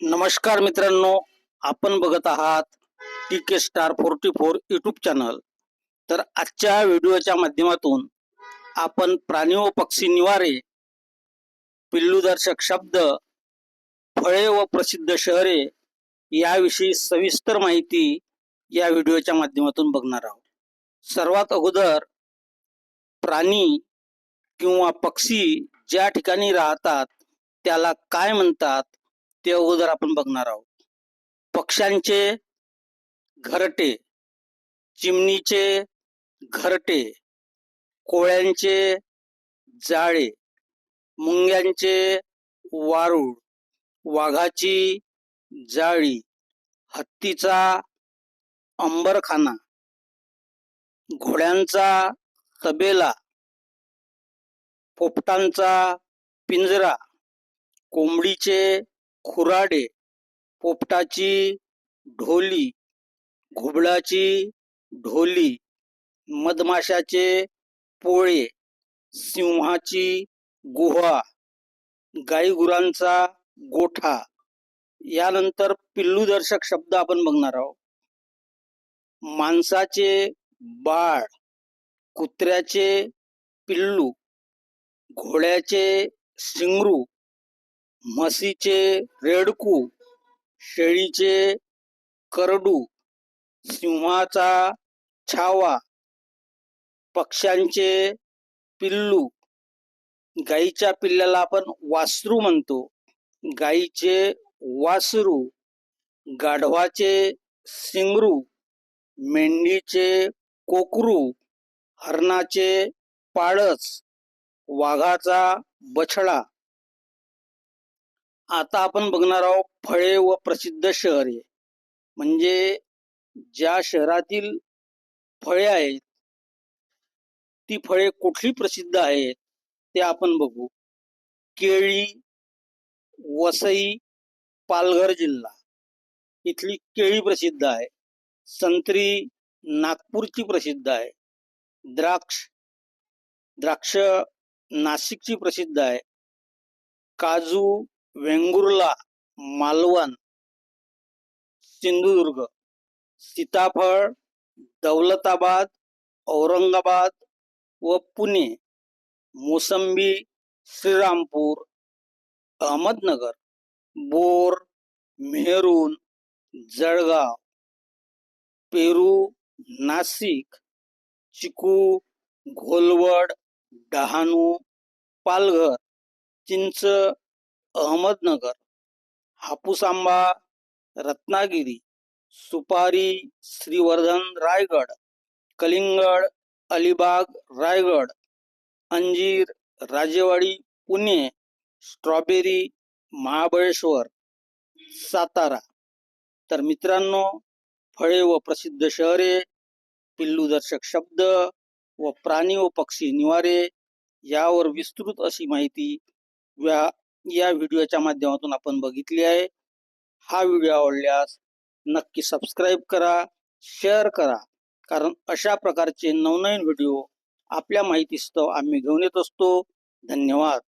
नमस्कार मित्रांनो आपण बघत आहात T K Star forty four YouTube channel तर आजच्या व्हिडिओच्या माध्यमातून आपण प्राणी व पक्षी निवारे पिल्लूदर्शक शब्द फळे व प्रसिद्ध शहरे याविषयी सविस्तर माहिती या व्हिडिओच्या माध्यमातून बघणार आहोत. सर्वात अगोदर प्राणी किंवा पक्षी ज्या ठिकाणी राहतात त्याला काय म्हणतात? ते अगोदर आपण बघणार आहोत. पक्ष्यांचे घरटे चिमणीचे घरटे कोळ्यांचे जाळे मुंग्यांचे वारूळ वाघाची जाळी हत्तीचा अंबरखाना घोड्यांचा तबेला पोपटांचा पिंजरा कोंबडीचे खुराडे पोपटाची ढोली घुबडाची ढोली मधमाशाचे पोळे सिंहाची गुहा गाईगुरांचा गोठा यानंतर पिल्लूदर्शक शब्द आपण बघणार आहोत. माणसाचे बाळ कुत्र्याचे पिल्लू घोड्याचे शिंगरू म्हशीचे रेडकू शेळीचे करडू सिंहाचा छावा पक्ष्यांचे पिल्लू. गाईच्या पिल्ल्याला आपण वासरू म्हणतो. गाईचे वासरू गाढवाचे सिंगरू मेंढीचे कोकरू हरणाचे पाळस वाघाचा बछडा. आता आपण बघणार आहोत फळे व प्रसिद्ध शहरे म्हणजे ज्या शहरातील फळे आहेत ती फळे कुठली प्रसिद्ध आहेत ते आपण बघू. केळी वसई पालघर जिल्हा. इथली केळी प्रसिद्ध आहे. संत्री नागपूरची प्रसिद्ध आहे. द्राक्ष द्राक्ष नाशिकची प्रसिद्ध आहे. काजू वेंगुर्ला मालवण सिंधुदुर्ग सीताफळ दौलताबाद औरंगाबाद व पुणे मोसंबी श्रीरामपूर अहमदनगर बोर मेहरून जळगाव पेरू नाशिक चिकू घोलवड डहाणू पालघर चिंच अहमदनगर हापूस आंबा रत्नागिरी सुपारी श्रीवर्धन रायगड कलिंगड अलिबाग रायगड अंजीर राजेवाडी पुणे स्ट्रॉबेरी महाबळेश्वर सातारा. तर मित्रांनो फळे व प्रसिद्ध शहरे पिल्लूदर्शक शब्द व प्राणी व पक्षी निवारे यावर विस्तृत अशी माहिती व्या या व्हिडिओच्या माध्यमातून आपण बघितली आहे. हा व्हिडिओ आवडल्यास नक्की सबस्क्राईब करा शेअर करा. कारण अशा प्रकारचे नवनवीन व्हिडिओ आपल्या माहितीस्तव आम्ही घेऊन येत असतो. धन्यवाद.